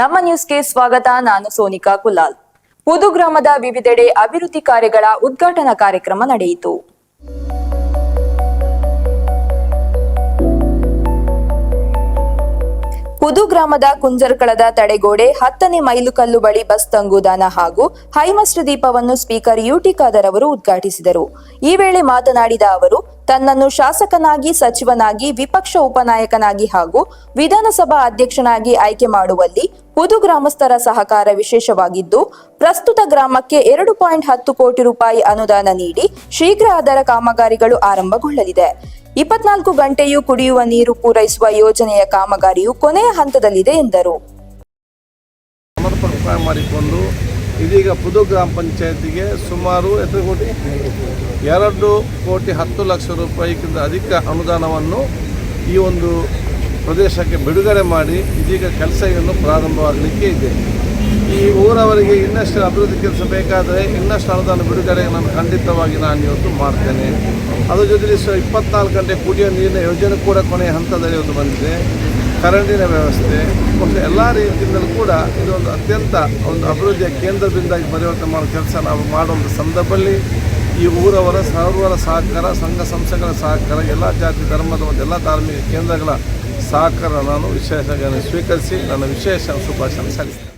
ನಮ್ಮ ನ್ಯೂಸ್ಗೆ ಸ್ವಾಗತ. ನಾನು ಸೋನಿಕಾ ಕುಲಾಲ್. ಪುದು ಗ್ರಾಮದ ವಿವಿಧೆಡೆ ಅಭಿವೃದ್ಧಿ ಕಾರ್ಯಗಳ ಉದ್ಘಾಟನಾ ಕಾರ್ಯಕ್ರಮ ನಡೆಯಿತು. ಪುದು ಗ್ರಾಮದ ಕುಂಜರ್ಕಳದ ತಡೆಗೋಡೆ ಹತ್ತನೇ ಮೈಲುಕಲ್ಲು ಬಳಿ ಬಸ್ ತಂಗುದಾನ ಹಾಗೂ ಹೈಮಸ್ಟ್ ದೀಪವನ್ನು ಸ್ಪೀಕರ್ ಯುಟಿ ಖಾದರ್ ಅವರು ಉದ್ಘಾಟಿಸಿದರು. ಈ ವೇಳೆ ಮಾತನಾಡಿದ ಅವರು ತನ್ನನ್ನು ಶಾಸಕನಾಗಿ, ಸಚಿವನಾಗಿ, ವಿಪಕ್ಷ ಉಪನಾಯಕನಾಗಿ ಹಾಗೂ ವಿಧಾನಸಭಾ ಅಧ್ಯಕ್ಷನಾಗಿ ಆಯ್ಕೆ ಮಾಡುವಲ್ಲಿ ಪುದು ಗ್ರಾಮಸ್ಥರ ಸಹಕಾರ ವಿಶೇಷವಾಗಿದ್ದು, ಪ್ರಸ್ತುತ ಗ್ರಾಮಕ್ಕೆ ಎರಡು ಪಾಯಿಂಟ್ ಹತ್ತು ಕೋಟಿ ರೂಪಾಯಿ ಅನುದಾನ ನೀಡಿ ಶೀಘ್ರ ಅದರ ಕಾಮಗಾರಿಗಳು ಆರಂಭಗೊಳ್ಳಲಿದೆ. ಇಪ್ಪತ್ನಾಲ್ಕು ಗಂಟೆಯೂ ಕುಡಿಯುವ ನೀರು ಪೂರೈಸುವ ಯೋಜನೆಯ ಕಾಮಗಾರಿಯು ಕೊನೆಯ ಹಂತದಲ್ಲಿದೆ ಎಂದರು. ಇದೀಗ ಪುದು ಗ್ರಾಮ ಪಂಚಾಯತಿಗೆ ಸುಮಾರು ಎಷ್ಟು ಕೋಟಿ? ಎರಡು ಕೋಟಿ ಹತ್ತು ಲಕ್ಷ ರೂಪಾಯಿಗಿಂತ ಅಧಿಕ ಅನುದಾನವನ್ನು ಈ ಒಂದು ಪ್ರದೇಶಕ್ಕೆ ಬಿಡುಗಡೆ ಮಾಡಿ ಇದೀಗ ಕೆಲಸ ಇನ್ನು ಪ್ರಾರಂಭವಾಗಲಿಕ್ಕೆ ಇದೆ. ಈ ಊರವರಿಗೆ ಇನ್ನಷ್ಟು ಅಭಿವೃದ್ಧಿ ಕೆಲಸ ಬೇಕಾದರೆ ಇನ್ನಷ್ಟು ಅನುದಾನ ಬಿಡುಗಡೆ ನಾನು ಖಂಡಿತವಾಗಿ ನಾನು ಇವತ್ತು ಮಾಡ್ತೇನೆ. ಅದರ ಜೊತೆಗೆ ಸ ಇಪ್ಪತ್ನಾಲ್ಕು ಗಂಟೆ ಕುಡಿಯೋ ನೀರಿನ ಯೋಜನೆ ಕೂಡ ಕೊನೆಯ ಹಂತದಲ್ಲಿ ಇವತ್ತು ಬಂದಿದೆ. ಕರೆಂಟಿನ ವ್ಯವಸ್ಥೆ, ಮತ್ತು ಎಲ್ಲ ರೀತಿಯಿಂದಲೂ ಕೂಡ ಇದೊಂದು ಅತ್ಯಂತ ಒಂದು ಅಭಿವೃದ್ಧಿಯ ಕೇಂದ್ರದಿಂದಾಗಿ ಪರಿವರ್ತನೆ ಮಾಡೋ ಕೆಲಸ ನಾವು ಮಾಡುವಂಥ ಸಂದರ್ಭದಲ್ಲಿ ಈ ಊರವರ ಸರ್ವರ ಸಹಕಾರ, ಸಂಘ ಸಂಸ್ಥೆಗಳ ಸಹಕಾರ, ಎಲ್ಲ ಜಾತಿ ಧರ್ಮದ ಮತ್ತು ಎಲ್ಲ ಧಾರ್ಮಿಕ ಕೇಂದ್ರಗಳ ಸಹಕಾರ ನಾನು ವಿಶೇಷ ಸ್ವೀಕರಿಸಿ ನನ್ನ ವಿಶೇಷ ಶುಭಾಶಯ ಸಲ್ಲಿಸ್ತೇನೆ.